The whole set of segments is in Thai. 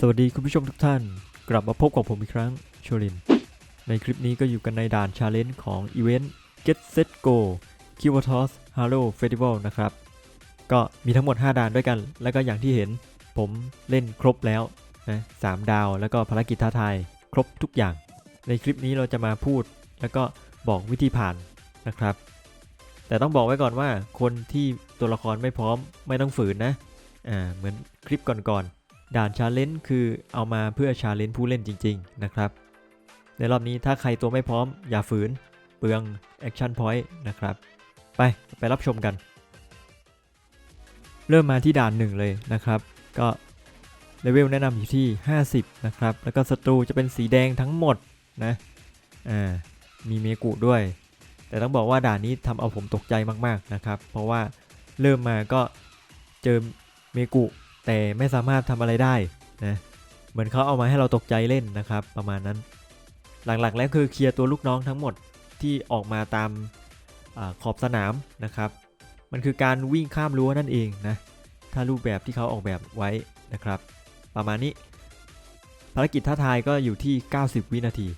สวัสดีคุณผู้ชมทุกท่าน กลับมาพบกับผมอีกครั้งโชลิน ในคลิปนี้ก็อยู่กันในด่านชาเลนจ์ของอีเวนต์ Get Set Go k i w a t o s Halo Festival นะครับ ก็มีทั้งหมด 5 ด่านด้วยกัน แล้วก็อย่างที่เห็นผมเล่นครบแล้วนะสามดาวแล้วก็ภารกิจท้าทายครบทุกอย่าง ในคลิปนี้เราจะมาพูด แล้วก็บอกวิธีผ่านนะครับ แต่ต้องบอกไว้ก่อนว่าคนที่ตัวละครไม่พร้อมไม่ต้องฝืนนะอ่าเหมือนคลิปก่อนๆ ด่านชาเลนจ์คือเอามาเพื่อชาเลนจ์ผู้เล่นจริง ๆ นะครับ ในรอบนี้ถ้าใครตัวไม่พร้อม อย่าฝืน เปลืองแอคชั่นพอยต์นะครับ ไป ไปรับชมกัน เริ่มมาที่ด่านหนึ่งเลยนะครับ ก็เลเวลแนะนำอยู่ที่ 50 นะครับ แล้วก็ศัตรูจะเป็นสีแดงทั้งหมดนะ อ่า มีเมกุด้วย แต่ต้องบอกว่าด่านนี้ทำเอาผมตกใจมากๆนะครับ เพราะว่าเริ่มมาก็เจอเมกุ แต่ไม่สามารถทำอะไรได้นะเหมือนเขาเอามาให้เราตกใจเล่นนะครับ ประมาณนั้น หลักๆแล้วคือเคลียร์ตัวลูกน้องทั้งหมดที่ออกมาตามอขอบสนามนะครับ มันคือการวิ่งข้ามรั้วนั่นเองนะถ้ารูปแบบที่เขาออกแบบไว้นะครับ ประมาณนี้ ภารกิจท้าทายก็อยู่ที่ 90 วินาที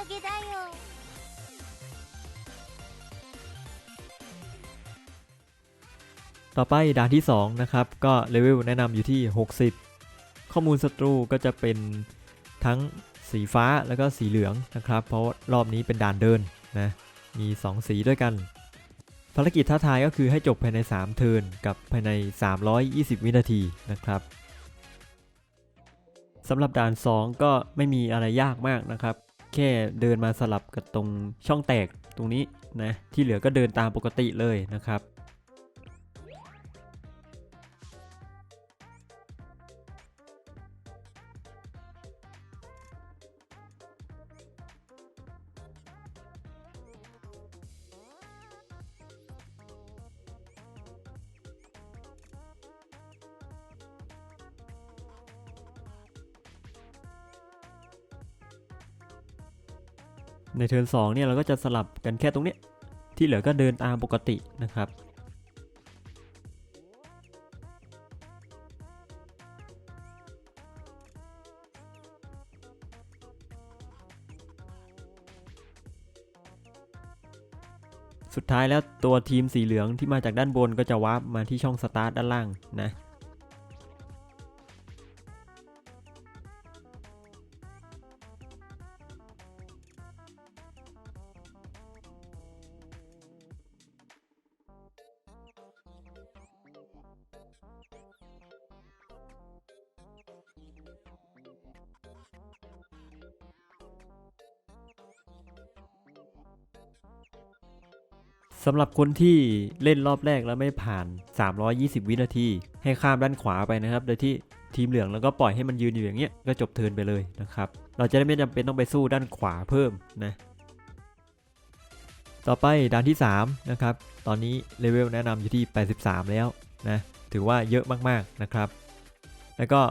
かげだよ ต่อไปด่านที่ 2 นะครับ ก็เลเวลแนะนำอยู่ที่ 60 ข้อมูลศัตรูก็จะเป็นทั้งสีฟ้าแล้วก็สีเหลืองนะครับ เพราะรอบนี้เป็นด่านเดินนะ มี 2 สีด้วยกัน ภารกิจท้าทายก็คือให้จบภายใน 3 เทิร์นกับภายใน 320 วินาทีนะครับสำหรับด่าน 2 ก็ไม่มีอะไรยากมากนะครับ แค่เดินมาสลับกับตรงช่องแตกตรงนี้นะที่เหลือก็เดินตามปกติเลยนะครับ ในเทิร์น2เนี่ยเราก็จะสลับกันแค่ตรงเนี้ยที่เหลือก็เดินตามปกตินะครับ สุดท้ายแล้วตัวทีมสีเหลืองที่มาจากด้านบนก็จะวาร์ปมาที่ช่องสตาร์ทด้านล่างนะ สำหรับคนที่เล่นรอบแรกแล้วไม่ผ่าน 320 วินาที ให้ข้ามด้านขวาไปนะครับ โดยที่ทีมเหลืองแล้วก็ปล่อยให้มันยืนอยู่อย่างเงี้ย ก็จบเทินไปเลยนะครับ เราจะได้ไม่จำเป็นต้องไปสู้ด้านขวาเพิ่มนะ ต่อไปด่านที่ 3 นะครับ ตอนนี้เลเวลแนะนำอยู่ที่ 83 แล้วนะ ถือว่าเยอะมากๆนะครับ แล้วก็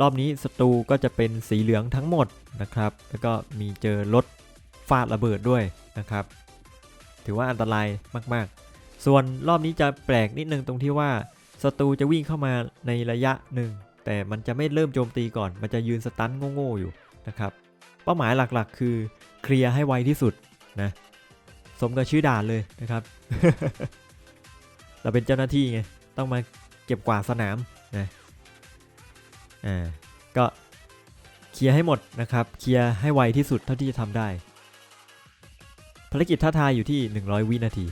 รอบนี้ศัตรูก็จะเป็นสีเหลืองทั้งหมดนะครับ แล้วก็มีเจอรถฟาดระเบิดด้วยนะครับ ถือว่าอันตรายมาก ๆ ส่วนรอบนี้จะแปลกนิดนึงตรงที่ว่าศัตรูจะวิ่งเข้ามาในระยะหนึ่ง แต่มันจะไม่เริ่มโจมตีก่อน มันจะยืนสตันโง่ๆอยู่นะครับ เป้าหมายหลักๆ คือเคลียร์ให้ไวที่สุดนะ สมกับชื่อด่านเลยนะครับ เราเป็นเจ้าหน้าที่ไง ต้องมาเก็บกวาดสนามนะ อ่า ก็เคลียร์ให้หมดนะครับ เคลียร์ให้ไวที่สุดเท่าที่จะทำได้ ภารกิจท้าทายอยู่ที่ 100 วินาที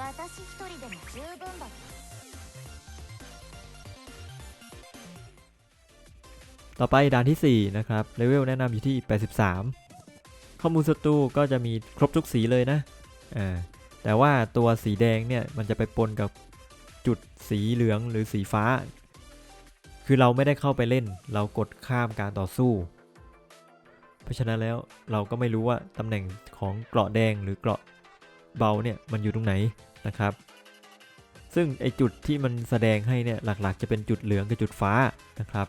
私一人でも十分だよ ต่อไปด่านที่ 4 นะครับ เลเวลแนะนำอยู่ที่ 83 ข้อมูลศัตรูก็จะมีครบทุกสีเลยนะ อ่า แต่ว่าตัวสีแดงเนี่ย มันจะไปปนกับจุดสีเหลืองหรือสีฟ้า คือเราไม่ได้เข้าไปเล่น เรากดข้ามการต่อสู้ เพราะฉะนั้นแล้วเราก็ไม่รู้ว่าตำแหน่งของเกราะแดงหรือเกราะ เบาเนี่ยมันอยู่ตรงไหนนะครับ ซึ่งไอจุดที่มันแสดงให้เนี่ยหลักๆ จะเป็นจุดเหลืองกับจุดฟ้านะครับ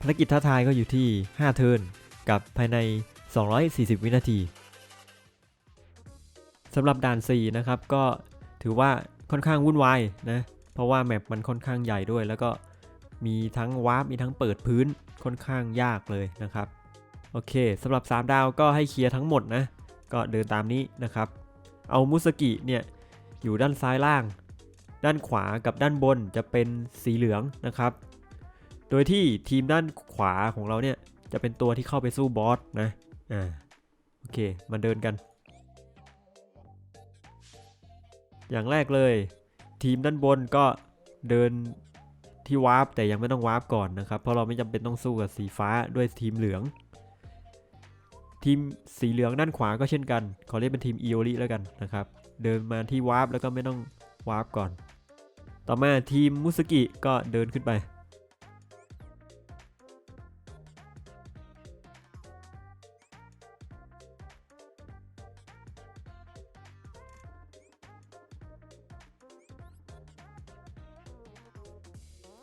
ภารกิจท้าทายก็อยู่ที่ 5 เทิร์นกับภายใน 240 วินาทีสำหรับด่าน 4 นะครับก็ถือว่าค่อนข้างวุ่นวายนะเพราะว่าแมปมันค่อนข้างใหญ่ด้วย แล้วก็มีทั้งวาร์ปมีทั้งเปิดพื้นค่อนข้างยากเลยนะครับ โอเคสำหรับ 3 ดาวก็ให้เคลียร์ทั้งหมดนะ ก็เดินตามนี้นะครับ เอามุสกิเนี่ยอยู่ด้านซ้ายล่าง ด้านขวากับด้านบนจะเป็นสีเหลืองนะครับ โดยที่ทีมด้านขวาของเราเนี่ยจะเป็นตัวที่เข้าไปสู้บอสนะ อ่า โอเค มาเดินกัน อย่างแรกเลย ทีมด้านบนก็เดินที่วาร์ปแต่ยังไม่ต้องวาร์ปก่อนนะครับ เพราะเราไม่จำเป็นต้องสู้กับสีฟ้าด้วยทีมเหลือง ทีมสีเหลืองด้านขวาก็เช่นกัน ขอเรียกเป็นทีมอีโอริแล้วกันนะครับ เดินมาที่วาร์ปแล้วก็ไม่ต้องวาร์ปก่อน ต่อมาทีมมุสกิก็เดินขึ้นไป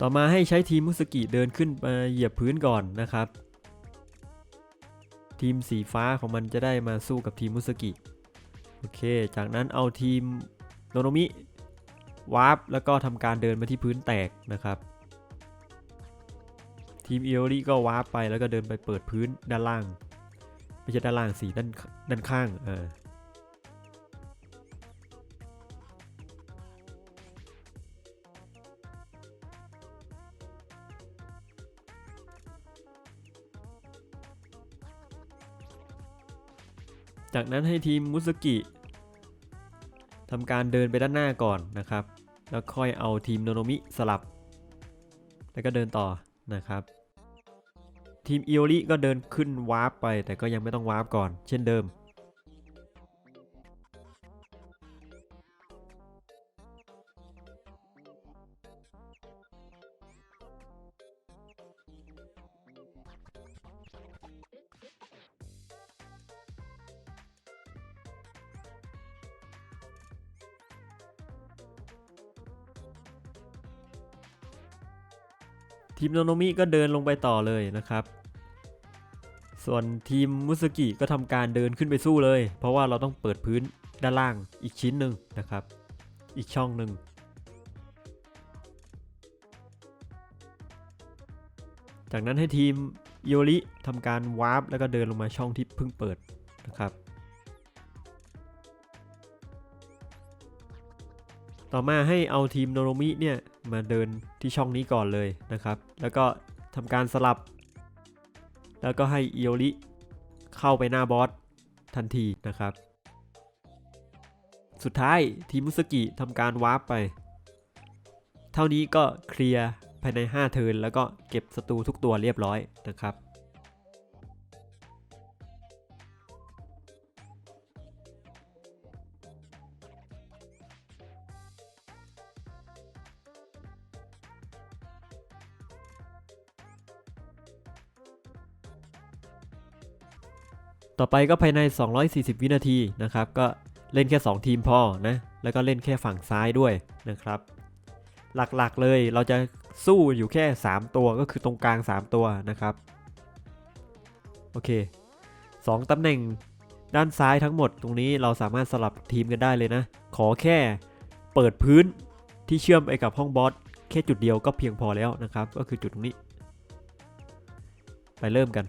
ต่อมาให้ใช้ทีมมุสกิเดินขึ้นมาเหยียบพื้นก่อนนะครับ ทีมสีฟ้าของมันจะได้มาสู้กับทีมมุสกิโอเค จากนั้นเอาทีมโนโนมิวาร์ปแล้วก็ทำการเดินมาที่พื้นแตกนะครับ ทีมเอโอริก็วาร์ปไปแล้วก็เดินไปเปิดพื้นด้านล่าง ไม่ใช่ด้านล่างสีด้านด้านข้างเออ จากนั้นให้ทีมมุสกิทำการเดินไปด้านหน้าก่อนนะครับ แล้วค่อยเอาทีมโนโนมิสลับ แล้วก็เดินต่อนะครับ ทีมอิโอริก็เดินขึ้นวาร์ปไป แต่ก็ยังไม่ต้องวาร์ปก่อน เช่นเดิม ทีมโนโนมิก็เดินลงไปต่อเลยนะครับ ส่วนทีมมุสกิก็ทำการเดินขึ้นไปสู้เลย เพราะว่าเราต้องเปิดพื้นด้านล่างอีกชิ้นหนึ่งนะครับ อีกช่องหนึ่งจากนั้นให้ทีมโอริทำการวาร์ปแล้วก็เดินลงมาช่องที่เพิ่งเปิดนะครับ ต่อมาให้เอาทีมโนโรมิเนี่ย มาเดินที่ช่องนี้ก่อนเลยนะครับ แล้วก็ทำการสลับ แล้วก็ให้อิโอริเข้าไปหน้าบอสทันทีนะครับ สุดท้ายทีมมุสกิทำการวาร์ปไป เท่านี้ก็เคลียร์ภายใน 5 เทิร์นแล้วก็เก็บศัตรูทุกตัวเรียบร้อยนะครับ ต่อไปก็ภายใน 240 วินาทีนะครับ ก็เล่นแค่ 2 ทีมพอนะ แล้วก็เล่นแค่ฝั่งซ้ายด้วยนะครับ หลักๆเลยเราจะสู้อยู่แค่ 3 ตัวก็คือตรงกลาง 3 ตัวนะครับ โอเค 2ตำแหน่งด้านซ้ายทั้งหมดตรงนี้เราสามารถสลับทีมกันได้เลยนะ ขอแค่เปิดพื้นที่เชื่อมไปกับห้องบอสแค่จุดเดียวก็เพียงพอแล้วนะครับ ก็คือจุดตรงนี้ ไปเริ่มกัน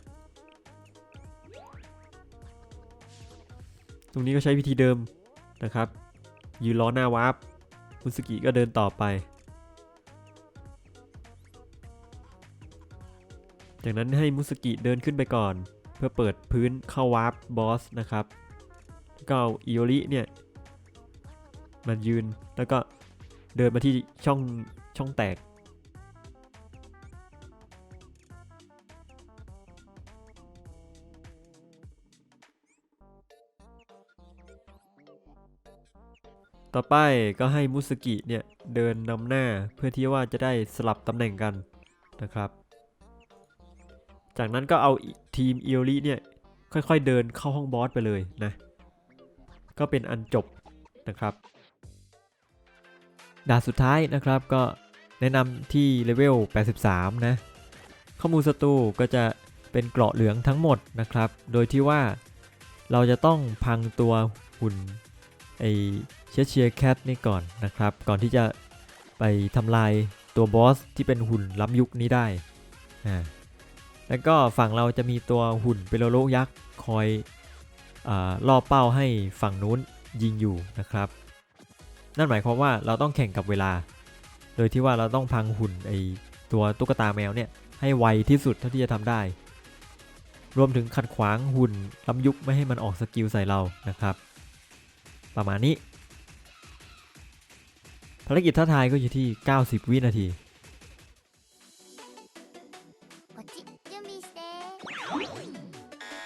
ตรงนี้ก็ใช้วิธีเดิมนะครับ ยืนล้อหน้าวาร์ปมุสกิก็เดินต่อไป จากนั้นให้มุสกิเดินขึ้นไปก่อน เพื่อเปิดพื้นเข้าวาร์ปบอสนะครับ ก็เอาอิโอริเนี่ยมันยืนแล้วก็เดินมาที่ช่องช่องแตก ต่อไปก็ให้มุสกิเนี่ยเดินนำหน้าเพื่อที่ว่าจะได้สลับตำแหน่งกันนะครับ จากนั้นก็เอาทีมอิโอริเนี่ยค่อยๆเดินเข้าห้องบอสไปเลยนะ ก็เป็นอันจบนะครับด่านสุดท้ายนะครับก็แนะนำที่เลเวล 83 นะ ข้อมูลศัตรูก็จะเป็นเกราะเหลืองทั้งหมดนะครับ โดยที่ว่าเราจะต้องพังตัวหุ่นไอ เชเชียร์แคทนี่ก่อนนะครับ ก่อนที่จะไปทำลายตัวบอสที่เป็นหุ่นล้ำยุคนี้ได้อ่าแล้วก็ฝั่งเราจะมีตัวหุ่นเปโลโลยักษ์คอยอล่อเป้าให้ฝั่งนู้นยิงอยู่นะครับ นั่นหมายความว่าเราต้องแข่งกับเวลา โดยที่ว่าเราต้องพังหุ่นไอตัวตุ๊กตาแมวเนี่ยให้ไวที่สุดเท่าที่จะทำได้ รวมถึงขัดขวางหุ่นล้ำยุคไม่ให้มันออกสกิลใส่เรานะครับ ประมาณนี้ ภารกิจท้าทายก็อยู่ที่ 90 วินาที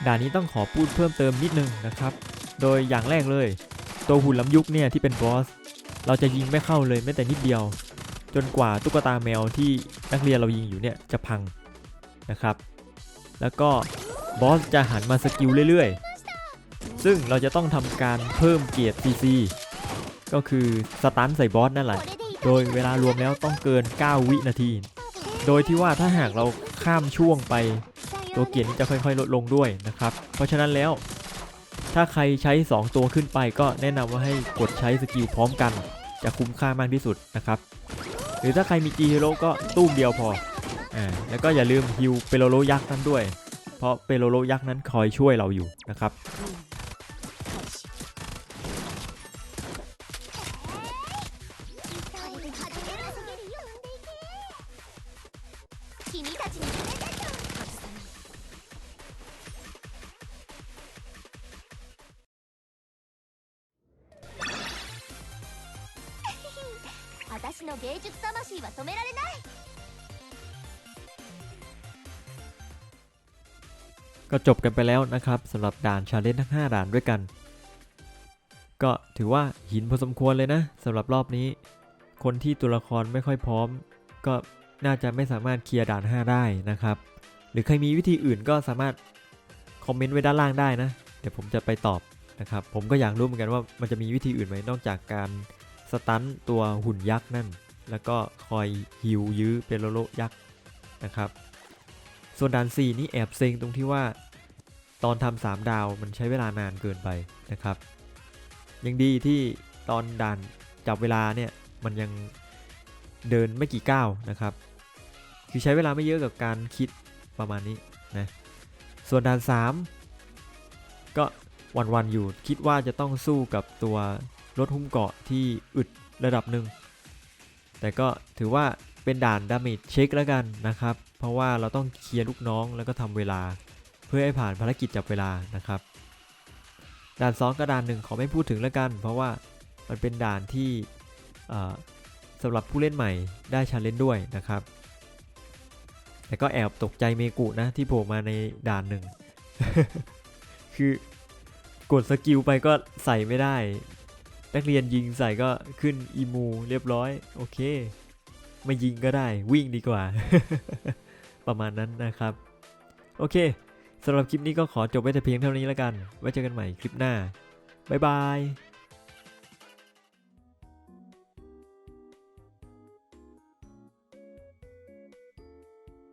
ด่านนี้ต้องขอพูดเพิ่มเติมนิดนึงนะครับ โดยอย่างแรกเลย ตัวหุ่นล้ำยุกเนี่ยที่เป็นบอส เราจะยิงไม่เข้าเลยแม้แต่นิดเดียว จนกว่าตุ๊กตาแมวที่นักเรียนเรายิงอยู่เนี่ยจะพังนะครับ แล้วก็บอสจะหันมาสกิลเรื่อยๆ ซึ่งเราจะต้องทำการเพิ่มเกียรติ CC ก็คือสตันใส่บอสนั่นแหละ โดยเวลารวมแล้วต้องเกิน 9 วินาที โดยที่ว่าถ้าหากเราข้ามช่วงไป ตัวเกียร์นี้จะค่อยๆ ลดลงด้วยนะครับ เพราะฉะนั้นแล้ว ถ้าใครใช้ 2 ตัวขึ้นไปก็แนะนำว่าให้กดใช้สกิลพร้อมกัน จะคุ้มค่ามากที่สุดนะครับ หรือถ้าใครมีจีฮีโร่ก็ตู้มเดียวพออ่าแล้วก็อย่าลืมฮิวเปโลโลยักษ์นั้นด้วย เพราะเปโลโลยักษ์นั้นคอยช่วยเราอยู่นะครับ 私の芸術魂は止められない ก็จบกันไปแล้วนะครับสำหรับด่านชาเลนจ์ทั้ง 5 ด่านด้วยกัน ก็ถือว่าหินพอสมควรเลยนะสำหรับรอบนี้ คนที่ตัวละครไม่ค่อยพร้อม ก็น่าจะไม่สามารถเคลียร์ด่าน 5 ได้นะครับ หรือใครมีวิธีอื่นก็สามารถคอมเมนต์ไว้ด้านล่างได้นะ เดี๋ยวผมจะไปตอบนะครับ ผมก็อยากรู้เหมือนกันว่ามันจะมีวิธีอื่นไหมนอกจากการ สตันตัวหุ่นยักษ์นั่น แล้วก็คอยฮิวยื้อเปโลโลยักษ์นะครับ ส่วนด่าน 4 นี่แอบเซ็งตรงที่ว่าตอนทำสามดาวมันใช้เวลานานเกินไปนะครับ ยังดีที่ตอนด่านจับเวลาเนี่ยมันยังเดินไม่กี่ก้าวนะครับ คือใช้เวลาไม่เยอะกับการคิดประมาณนี้นะส่วนด่าน 3 ก็วันๆอยู่คิดว่าจะต้องสู้กับตัว ลดหุ้มเกาะที่อึดระดับหนึ่ง แต่ก็ถือว่าเป็นด่านดาเมจเช็คแล้วกันนะครับ เพราะว่าเราต้องเคลียร์ลูกน้องแล้วก็ทำเวลา เพื่อให้ผ่านภารกิจจับเวลานะครับ ด่าน2กับด่านหนึ่งขอไม่พูดถึงแล้วกัน เพราะว่ามันเป็นด่านที่สำหรับผู้เล่นใหม่ได้ชาเลนจ์ด้วยนะครับ แต่ก็แอบตกใจเมกุนะที่โผล่มาในด่านหนึ่งคือกดสกิลไปก็ใส่ไม่ได้ นักเรียนยิงใส่ก็ขึ้นอีมูเรียบร้อย โอเค ไม่ยิงก็ได้วิ่งดีกว่า ประมาณนั้นนะครับ โอเคสำหรับคลิปนี้ก็ขอจบไว้แต่เพียงเท่านี้แล้วกัน ไว้เจอกันใหม่คลิปหน้า บ๊ายบาย